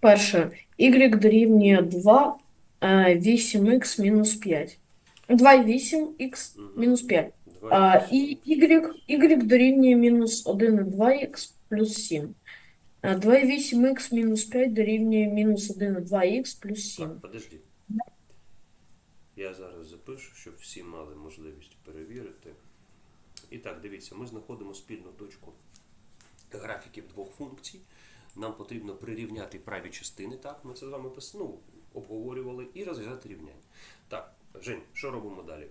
Перше. Y дорівнює 2, 8х мінус 5. 2 і 8х мінус 5. А, і y, y дорівнює мінус 1 і 2х плюс 7. 2 і 8х мінус 5 дорівнює мінус 1 і 2х плюс 7. Так, подожди. Я зараз запишу, щоб всі мали можливість перевірити. І так, дивіться, ми знаходимо спільну точку графіків двох функцій. Нам потрібно прирівняти праві частини, так, ми це з вами ну, обговорювали, і розв'язати рівняння. Так, Жень, що робимо далі?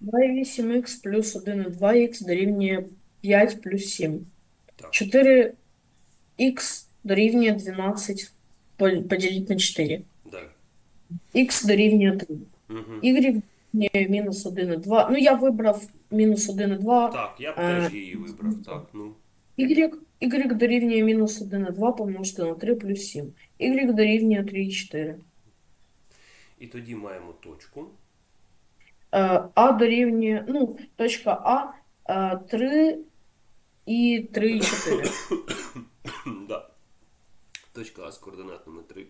2 і 8х плюс 1 і 2х дорівнює 5 плюс 7. Так, 4х дорівнює 12 по- поділити на 4. далі. х дорівнює 3. Угу. Y дорівнює мінус 1 і 2. Ну, я вибрав мінус 1 і 2. Так, я б Е, теж її вибрав. Так, ну. Y, y дорівнює мінус 1 і 2 помножити на 3 плюс 7. Y дорівнює 3 і 4. І тоді маємо точку. Е, А дорівнює, ну, точка А, е, 3 і 3 і 4. да. Точка А з координатами 3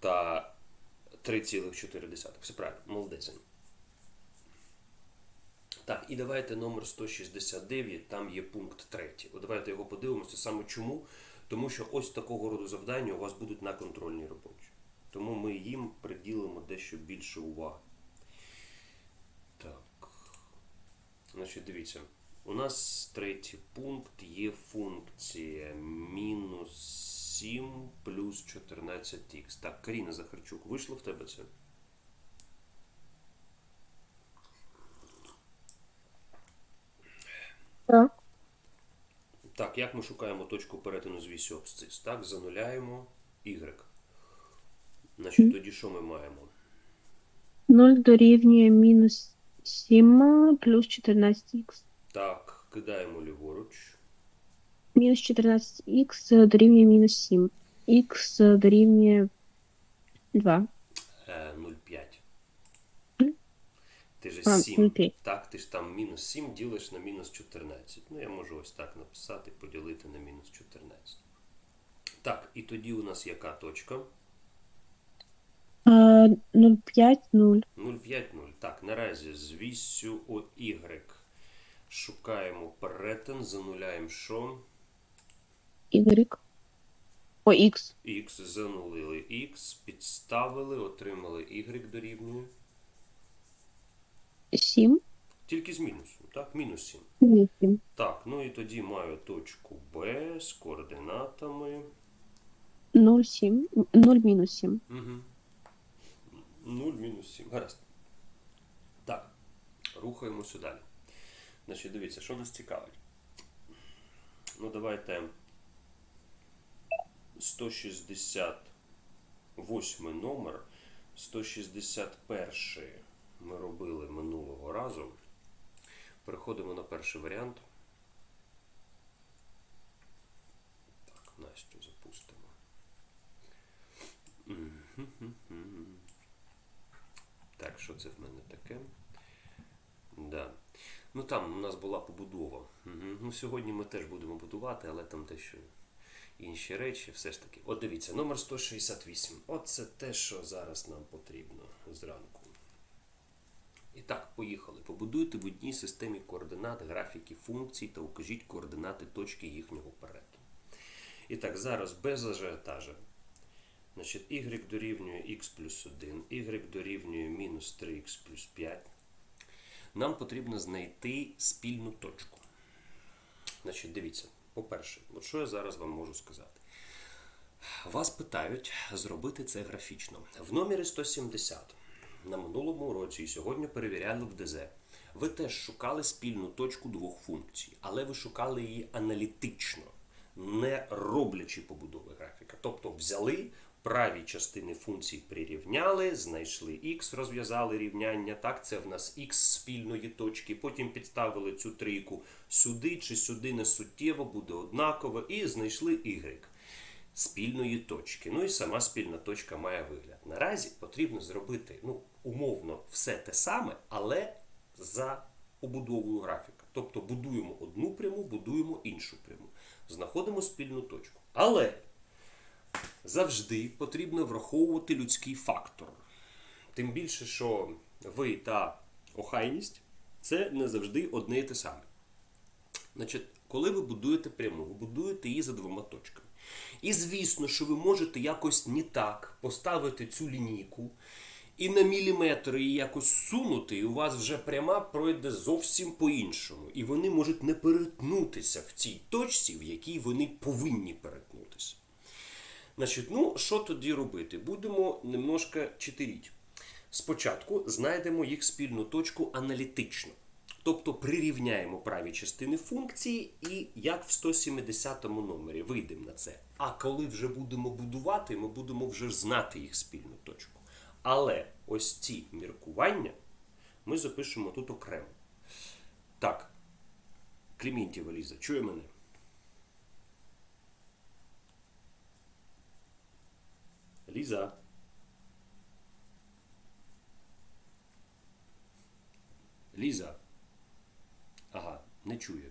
та 3,4. Все правильно, молодець. Так, і давайте номер 169, там є пункт 3. От давайте його подивимося саме чому. Тому що ось такого роду завдання у вас будуть на контрольній роботі. Тому ми їм приділимо дещо більше уваги. Так. Значить, дивіться. У нас третій пункт є функція мінус 7 плюс 14х. Так, Каріна Захарчук, вийшло в тебе це? Так. Так, як ми шукаємо точку перетину з вісю абсцис? Так, зануляємо y. Значить, тоді що ми маємо? 0 дорівнює мінус 7 плюс 14х. Так, кидаємо ліворуч. Мінус 14х дорівнює мінус 7. Х дорівнює 2. Е, 0,5. Ти ж А, 7. 0,5. Так, ти ж там мінус 7 ділиш на мінус 14. Ну, я можу ось так написати, поділити на мінус 14. Так, і тоді у нас яка точка? 0,5, 0. 0,5,0. Так, наразі з вісю OY шукаємо перетин, зануляємо що? Y. О, Х. Х занулили Х, підставили, отримали Y дорівнює. 7. Тільки з мінусом, так? Мінус 7. 8. Так, ну і тоді маю точку Б з координатами. 0, 7. 0 мінус 7. Угу. 0 мінус 7. Гаразд. Так, рухаємося далі. Значить, дивіться, що нас цікавить. Ну, давайте 168 номер. 161 ми робили минулого разу. Переходимо на перший варіант. Так, Настю запустимо. Так, що це в мене таке? Да. Ну там у нас була побудова. Ну, сьогодні ми теж будемо будувати, але там дещо інші речі. Все ж таки. От дивіться, номер 168. От це те, що зараз нам потрібно зранку. І так, поїхали. Побудуйте в одній системі координат графіки функцій та укажіть координати точки їхнього перетину. І так, зараз без ажіотажа. Значить, y дорівнює x плюс 1, y дорівнює мінус 3x плюс 5. Нам потрібно знайти спільну точку. Значить, дивіться, по-перше, от що я зараз вам можу сказати. Вас питають зробити це графічно. В номері 170 на минулому уроці і сьогодні перевіряли в ДЗ. Ви теж шукали спільну точку двох функцій, але ви шукали її аналітично, не роблячи побудови графіка. Тобто взяли праві частини функцій прирівняли, знайшли х, розв'язали рівняння. Так, це в нас х спільної точки. Потім підставили цю трійку сюди чи сюди не суттєво, буде однаково, і знайшли y спільної точки. Ну і сама спільна точка має вигляд. Наразі потрібно зробити ну, умовно все те саме, але за побудовою графіка. Тобто будуємо одну пряму, будуємо іншу пряму. Знаходимо спільну точку. Але завжди потрібно враховувати людський фактор. Тим більше, що ви та охайність це не завжди одне і те саме. Значить, коли ви будуєте пряму, ви будуєте її за двома точками. І звісно, що ви можете якось не так поставити цю лінійку і на міліметр її якось сунути, і у вас вже пряма пройде зовсім по-іншому. І вони можуть не перетнутися в цій точці, в якій вони повинні перетнутися. Значить, ну що тоді робити? Будемо немножко читеріть. Спочатку знайдемо їх спільну точку аналітично. Тобто прирівняємо праві частини функції і як в 170 номері вийдемо на це. А коли вже будемо будувати, ми будемо вже знати їх спільну точку. Але ось ці міркування ми запишемо тут окремо. Так, Кліментєва Ліза, чує мене? Ліза. Не чує.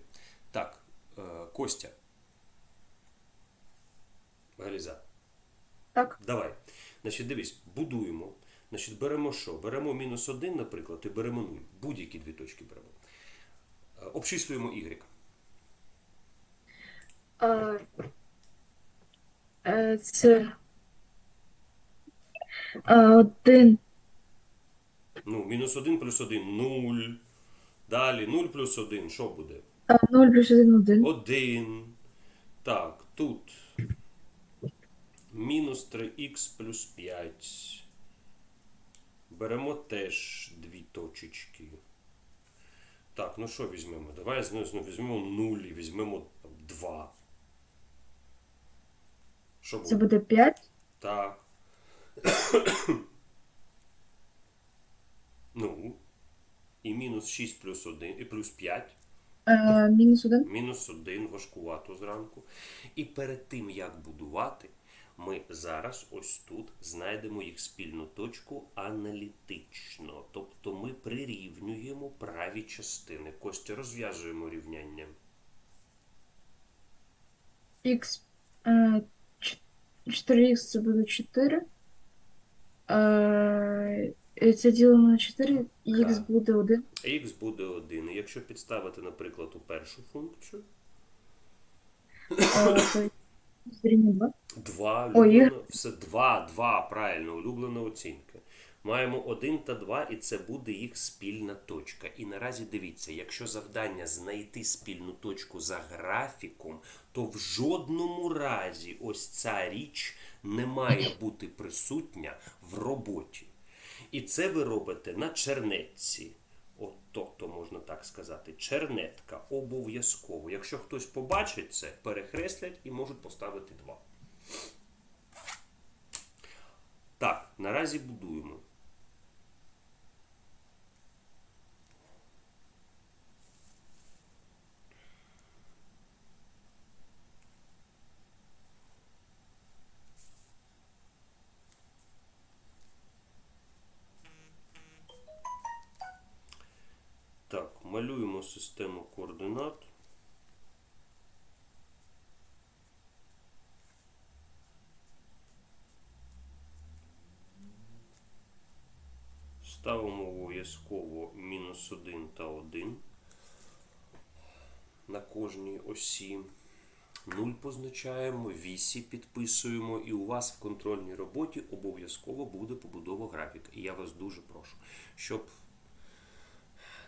Так, е, Костя. Галіза. Так. Давай. Значить, дивись, будуємо. Значить, беремо що? Беремо мінус 1, наприклад, і беремо 0. Будь-які дві точки беремо. Е, Обчислюємо y. А, е, Це а, один Ну, мінус 1 плюс 1 0. Далі 0 плюс 1, що буде? 0 плюс 1 1. 1. Так, тут мінус 3х плюс 5. Беремо теж дві точечки. Так, ну що візьмемо? Давай знову знову візьмемо 0 і візьмемо 2. Що буде? Це буде 5. Так. ну. І мінус 6 плюс 1, і плюс 5. Е, мінус 1. Мінус один важкувато зранку. І перед тим, як будувати, ми зараз ось тут знайдемо їх спільну точку аналітично. Тобто ми прирівнюємо праві частини. Костя, розв'язуємо рівняння. Х. Е, 4х це буде 4. Е, і це ділимо на 4, х Так. буде 1. Х буде 1. І якщо підставити, наприклад, у першу функцію, Е, то 2. 2, Ой, улюблено, все 2, 2, правильно, улюблена оцінка. Маємо 1 та 2, і це буде їх спільна точка. І наразі дивіться, якщо завдання знайти спільну точку за графіком, то в жодному разі ось ця річ не має бути присутня в роботі. І це ви робите на чернетці. От, тобто, можна так сказати, чернетка обов'язково. Якщо хтось побачить це, перехреслять і можуть поставити 2. Так, наразі будуємо. Так, малюємо систему координат. Ставимо обов'язково мінус 1 та 1 на кожній осі. 0 позначаємо, вісі підписуємо, і у вас в контрольній роботі обов'язково буде побудова графіка. І я вас дуже прошу, щоб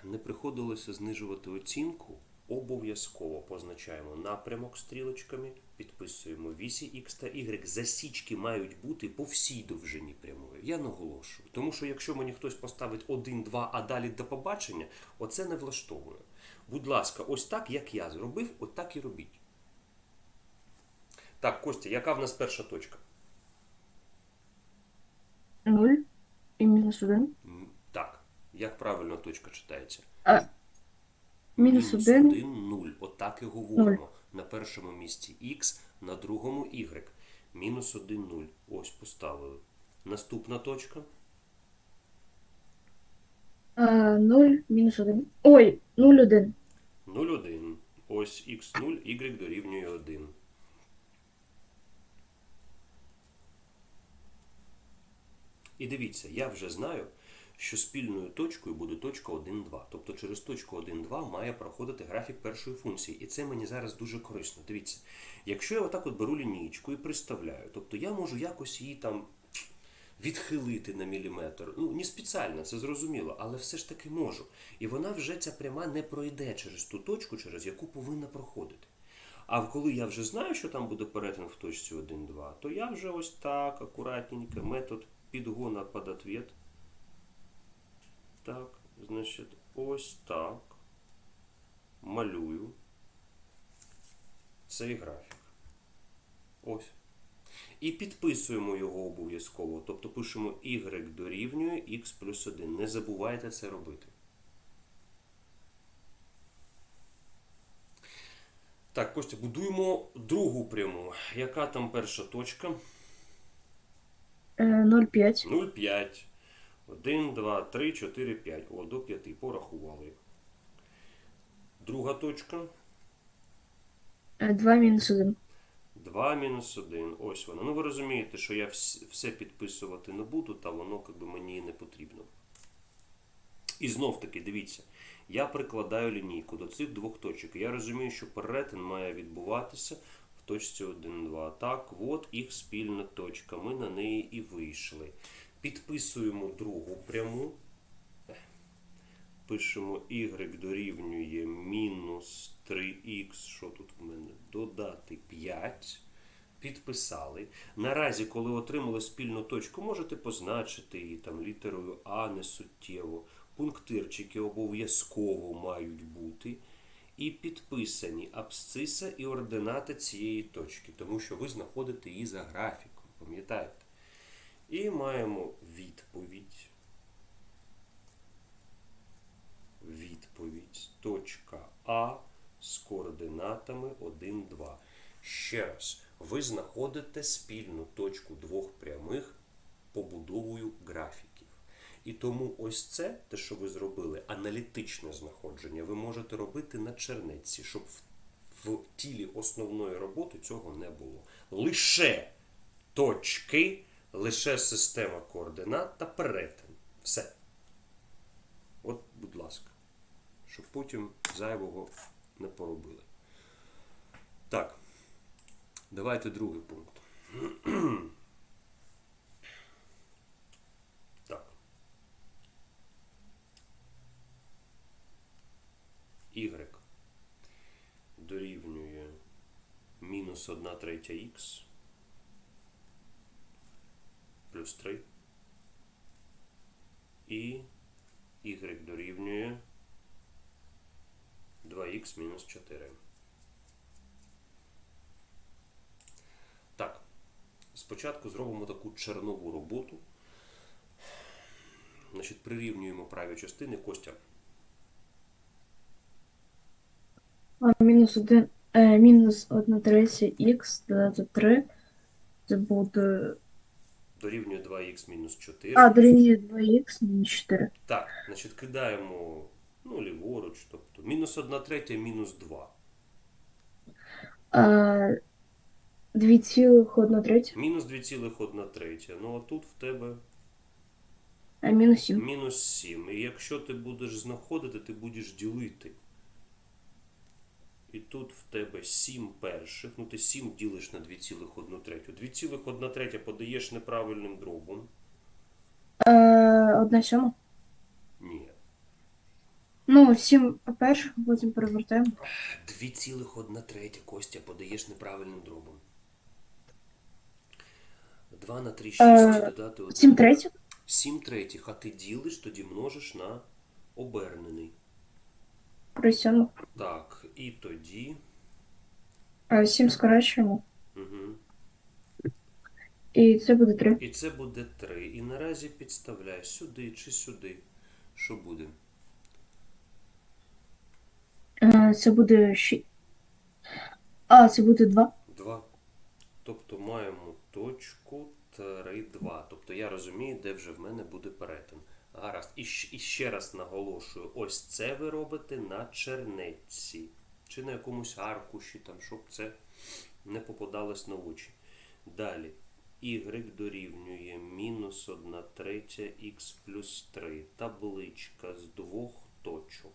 не приходилося знижувати оцінку, обов'язково позначаємо напрямок стрілочками, підписуємо вісі Х та Y. Засічки мають бути по всій довжині прямої. Я наголошую. Тому що якщо мені хтось поставить 1, 2, а далі до побачення, оце не влаштовує. Будь ласка, ось так, як я зробив, от і робіть. Так, Костя, яка в нас перша точка? 0 і мінус 1. Як правильно точка читається? А, мінус 1. 1, 0. Отак і говоримо. На першому місці х, на другому y. Мінус 1, 0. Ось поставили. Наступна точка. 0, мінус 1. Ой, 0, 1. 0, 1. Ось х0, y дорівнює 1. І дивіться, я вже знаю, що спільною точкою буде точка 1, 2. Тобто через точку 1, 2 має проходити графік першої функції. І це мені зараз дуже корисно. Дивіться, якщо я отак от беру лінійку і приставляю, тобто я можу якось її там відхилити на міліметр. Ну, не спеціально, це зрозуміло, але все ж таки можу. І вона вже ця пряма не пройде через ту точку, через яку повинна проходити. А коли я вже знаю, що там буде перетин в точці 1, 2, то я вже ось так, акуратненько, метод підгона під ответ. Так, значить, ось так. Малюю цей графік. Ось. І підписуємо його обов'язково. Тобто пишемо y дорівнює x плюс 1. Не забувайте це робити. Так, Костя, будуємо другу пряму. Яка там перша точка? Е, 0,5. 0,5. 1, 2, 3, 4, 5. О, до 5. Порахували. Друга точка. Е, 2 мінус 1. 2 мінус 1. Ось вона. Ну ви розумієте, що я все підписувати не буду, та воно якби, мені не потрібно. І знов таки, дивіться, я прикладаю лінійку до цих двох точок. Я розумію, що перетин має відбуватися в точці 1, 2. Так, от їх спільна точка. Ми на неї і вийшли. Підписуємо другу пряму. Пишемо y дорівнює мінус 3х, що тут в мене? Додати 5. Підписали. Наразі, коли отримали спільну точку, можете позначити її там літерою А не суттєво. Пунктирчики обов'язково мають бути. І підписані абсциса і ордината цієї точки, тому що ви знаходите її за графіком, пам'ятаєте? І маємо відповідь. Відповідь. Точка А з координатами 1, 2. Ще раз, ви знаходите спільну точку двох прямих побудовою графіків. І тому ось це, те, що ви зробили, аналітичне знаходження, ви можете робити на чернетці, щоб в тілі основної роботи цього не було. Лише точки, лише система координат та перетин. Все. От, будь ласка, щоб потім зайвого не поробили. Так, давайте другий пункт. Так. Y дорівнює мінус 1 третя х плюс 3 і y дорівнює 2х мінус 4. Так, спочатку зробимо таку чернову роботу. Значить, прирівнюємо праві частини Костя. Мінус 1, е, мінус 1 третя х додати 3. Це буде... Дорівнює 2х мінус 4. А, дорівнює 2х мінус 4. Так, значить, кидаємо ну, ліворуч, тобто мінус 1 третя, мінус 2. А, 2,1 третя. Мінус 2,1 третя. Ну, а тут в тебе А, мінус 7. мінус 7. І якщо ти будеш знаходити, ти будеш ділити. І тут в тебе 7 перших. Ну, ти 7 ділиш на 2,1 третю. 2,1 третя подаєш неправильним дробом. Е, 1 сьома. Ні. Ну, 7 перших, а потім перевертаємо. 2,1 третя, Костя, подаєш неправильним дробом. 2 на 3, 6, Е, додати 1. 7 третіх. 7 третіх, а ти ділиш, тоді множиш на обернений. При сьомих. Так, і тоді. А, 7 скорочуємо. Угу. І це буде 3. І це буде 3. І наразі підставляй сюди чи сюди. Що буде? Це буде 6. А, це буде 2. 2. Тобто маємо точку 3, 2. Тобто я розумію, де вже в мене буде перетин. Гаразд. І, ще раз наголошую: ось це ви робите на чернетці чи на якомусь аркуші, там, щоб це не попадалось на очі. Далі y дорівнює мінус 1 третя х плюс 3. Табличка з двох точок.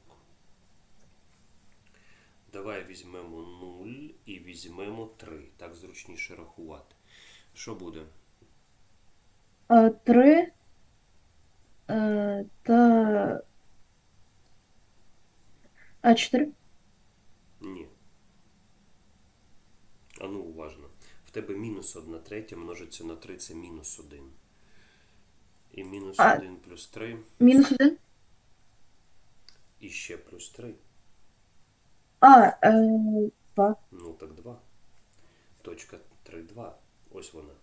Давай візьмемо 0 і візьмемо 3. Так зручніше рахувати. Що буде? Е, 3 е, та А4. Тебе мінус 1 третя множиться на 3, це мінус 1. І мінус А. 1 плюс 3, мінус 1. і ще плюс 3. А, е, 2. Ну, так 2. Точка 3, 2. Ось вона.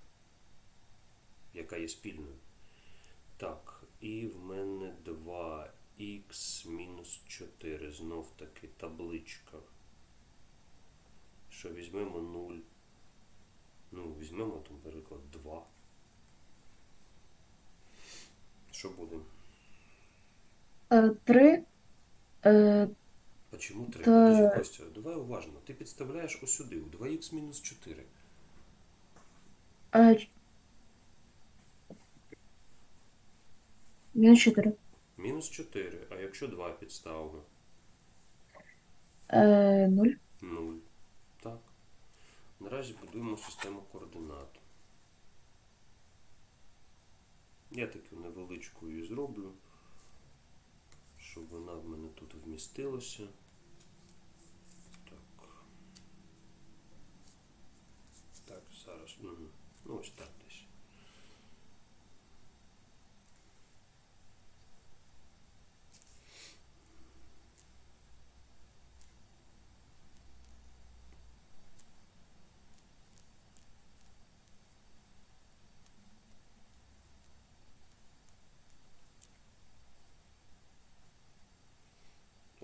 Яка є спільною. Так, і в мене 2х мінус 4. Знов таки табличка. Що візьмемо 0. Ну, візьмемо там, наприклад, 2. Що буде? Е, 3 е, А чому 3? Та- Подожди, Костя, давай уважно. Ти підставляєш ось сюди, у 2х мінус 4. мінус 4. Мінус 4. А якщо 2 підставимо? Е, 0. 0. Наразі будуємо систему координат. Я таку невеличку її зроблю, щоб вона в мене тут вмістилася. Так. Так, зараз. Ну, ось так десь.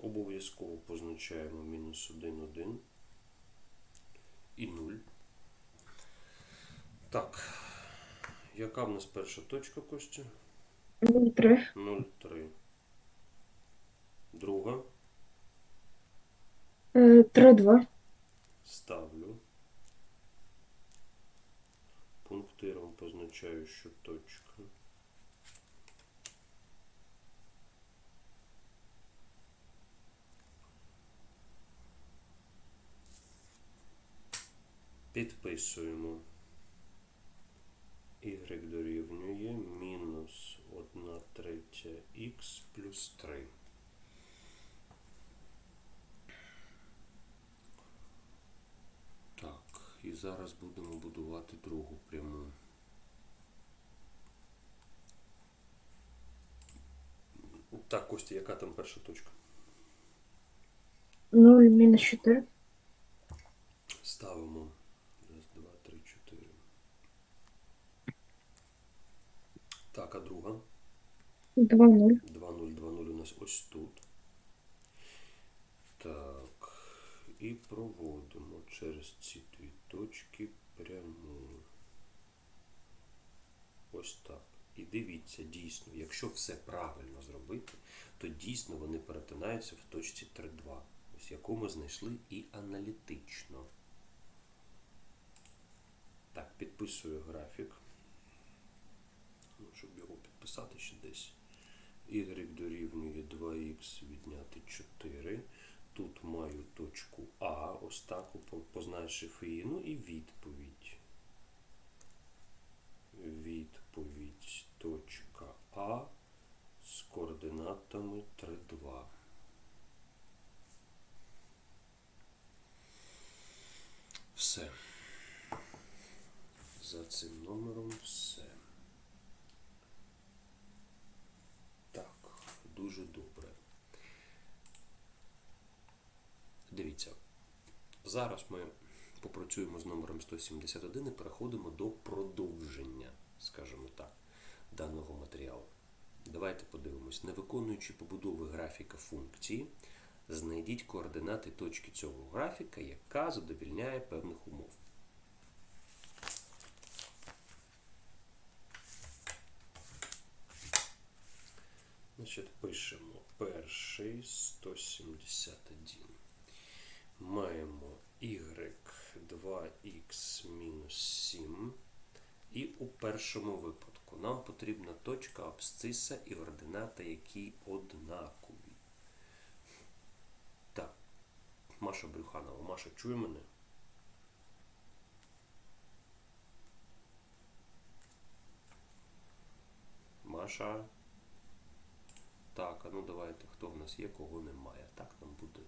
Обов'язково позначаємо мінус 1, 1 і 0. Так. Яка в нас перша точка, Костя? 0, 3. 0, 3. Друга. Е, 3, 2. Ставлю. Пунктиром позначаю, що точка. Підписуємо. Y дорівнює мінус 1 третя х плюс 3. Так, і зараз будемо будувати другу пряму. Так, Костя, яка там перша точка? 0, мінус 4. Ставимо. Раз, два, три, чотири. Так, а друга? 2, 0. 2, 0, 2, 0 у нас ось тут. Так. І проводимо через ці дві точки пряму. Ось так. І дивіться, дійсно, якщо все правильно зробити, то дійсно вони перетинаються в точці 3,2, ось яку ми знайшли і аналітично. Так, підписую графік. Ну, щоб його підписати ще десь. Y дорівнює 2х відняти 4. Тут маю точку А, ось так, по- позначив її. Ну і відповідь. Відповідь точка А з координатами 3, 2. Все. За цим номером все. Так, дуже добре. Дивіться, зараз ми попрацюємо з номером 171 і переходимо до продовження, скажімо так, даного матеріалу. Давайте подивимось. Не виконуючи побудови графіка функції, знайдіть координати точки цього графіка, яка задовільняє певних умов. Значить, пишемо перший 171. Маємо y 2x мінус 7. І у першому випадку нам потрібна точка абсциса і ордината, які однакові. Так, Маша Брюханова. Маша, чує мене? Маша. Так, а ну давайте, хто в нас є, кого немає. Так нам буде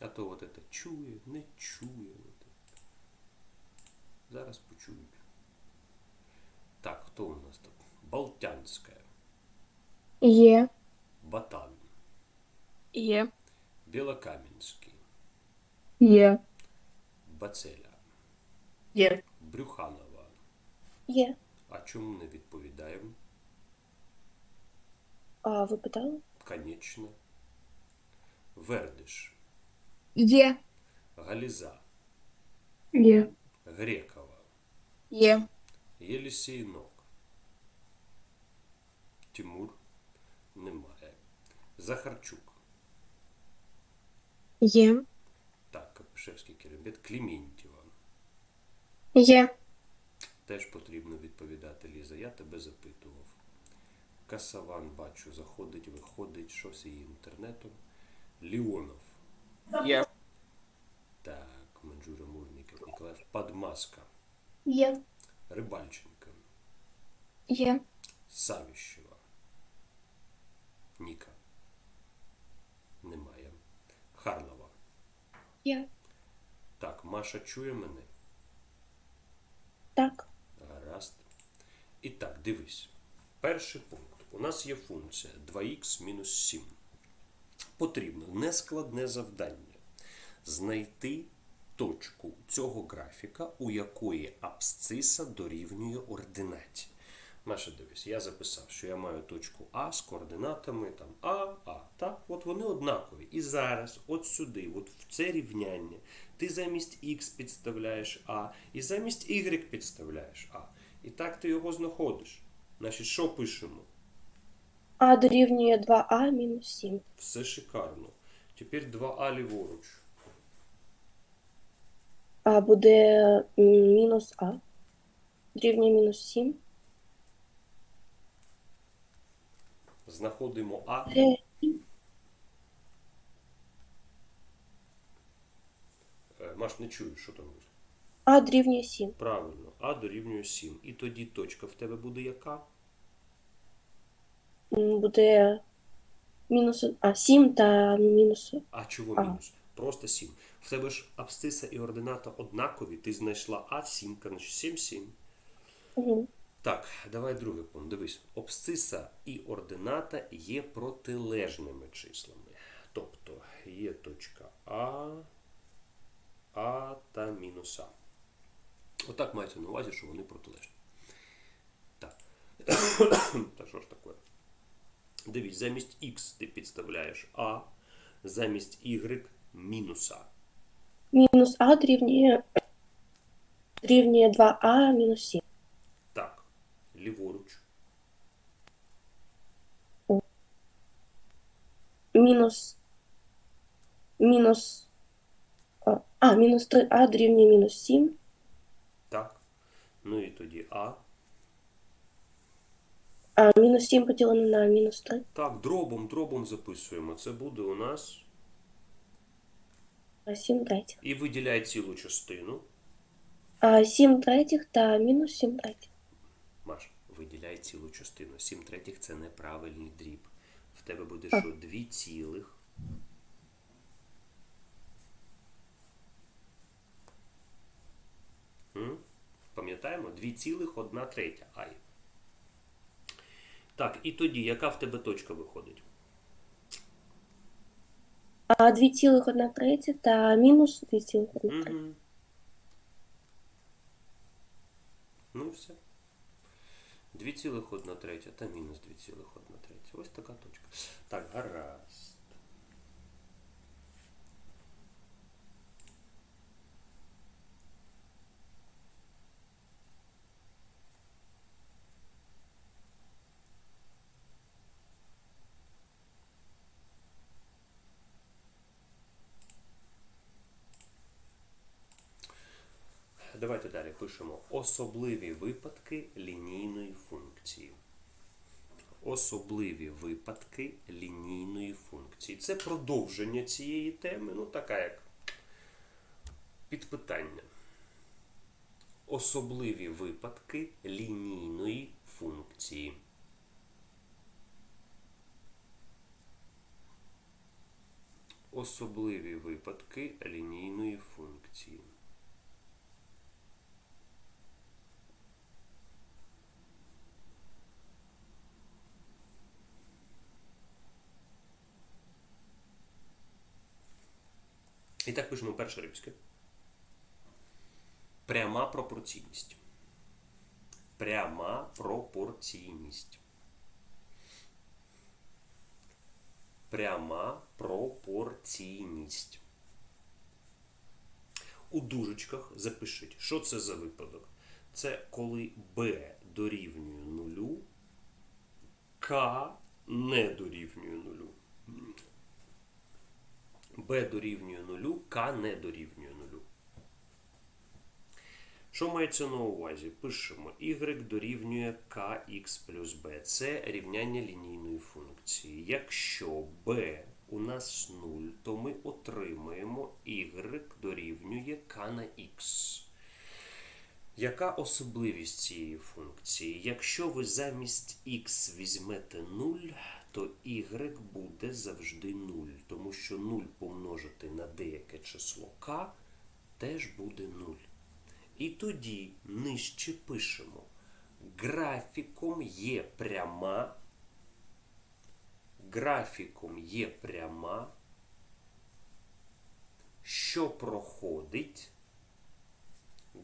А то от це чує, не чує. От. це. Зараз почують. Так, хто у нас тут? Болтянська, Є. Батан, Є. Білокам'янський, Є. Бацеля, Є. Брюханова. Є. А чому не відповідаємо? А ви питали? Конечно. Вердиш, Є. Галіза, Є. Грекова, Є. Єлісійнок. Тимур немає. Захарчук. Є. Так, Капишевський керівник. Кліментєва. Є. Теж потрібно відповідати, Ліза. Я тебе запитував. Касаван, бачу, заходить, виходить, щось її інтернетом. Ліонов. Є. Так, Манджура Мурніков, Ніколаєв. Подмаска. Є. Рибальченка. Є. Савіщева. Ніка. Немає. Харлова. Є. Так, Маша чує мене. Так. Гаразд. І так, дивись. Перший пункт. У нас є функція 2х мінус 7. Потрібно нескладне завдання знайти точку цього графіка, у якої абсциса дорівнює ординаті. Маша, дивись, я записав, що я маю точку А з координатами там А, А. Так, от вони однакові. І зараз, от сюди, от в це рівняння, ти замість Х підставляєш А, і замість Y підставляєш А. І так ти його знаходиш. Значить, що пишемо? А дорівнює 2а мінус 7. Все шикарно. Тепер 2А ліворуч. А буде мінус а. Дорівнює мінус 7. Знаходимо А. Е, Е, Маш, не чую, що там буде. А дорівнює 7. Правильно, А дорівнює 7. І тоді точка в тебе буде яка? Буде мінус а 7 та мінус. А чого А. мінус? Просто 7. В тебе ж абсциса і ордината однакові. Ти знайшла А, 7, значить 7, 7. Угу. Так, давай другий пункт. Дивись, абсциса і ордината є протилежними числами. Тобто є точка А, А та мінус А. Отак мається на увазі, що вони протилежні. Так. Та що ж таке? Дивись, замість Х ти підставляєш А, замість Y мінус А. Мінус а дорівнює, дорівнює 2а мінус 7. Так, ліворуч. Мінус. Мінус. а, А, мінус 3а дорівнює мінус 7. Так. Ну і тоді А. А мінус 7 поділене на мінус 3. Так, дробом, дробом записуємо. Це буде у нас. 7 третіх. І виділяй цілу частину. А 7 третіх та мінус 7 третіх. Маш, виділяй цілу частину. 7 третіх це неправильний дріб. В тебе буде що? 2 цілих. Пам'ятаємо? 2 цілих 1 третя. Ай. Так, і тоді, яка в тебе точка виходить? А 2,1 та мінус 2,1. Угу. Ну все. 2,1 та мінус 2,1. Ось така точка. Так, гаразд. Давайте далі пишемо особливі випадки лінійної функції. Особливі випадки лінійної функції. Це продовження цієї теми, ну така як підпитання. Особливі випадки лінійної функції. Особливі випадки лінійної функції. І так пишемо перше римське. Пряма пропорційність. Пряма пропорційність. Пряма пропорційність. У дужечках запишіть, що це за випадок. Це коли b дорівнює нулю, k не дорівнює нулю. B дорівнює нулю, k не дорівнює нулю. Що мається на увазі? Пишемо y дорівнює kx плюс b. Це рівняння лінійної функції. Якщо b у нас 0, то ми отримаємо y дорівнює k на x. Яка особливість цієї функції? Якщо ви замість x візьмете 0, то y буде завжди 0, тому що 0 помножити на деяке число k теж буде 0. І тоді нижче пишемо. Графіком є пряма. Графіком є пряма, що проходить.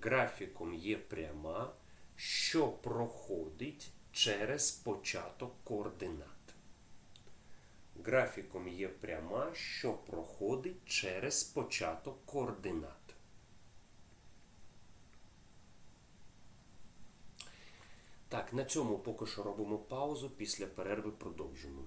Графіком є пряма, що проходить через початок координат. Графіком є пряма, що проходить через початок координат. Так, на цьому поки що робимо паузу. Після перерви продовжимо.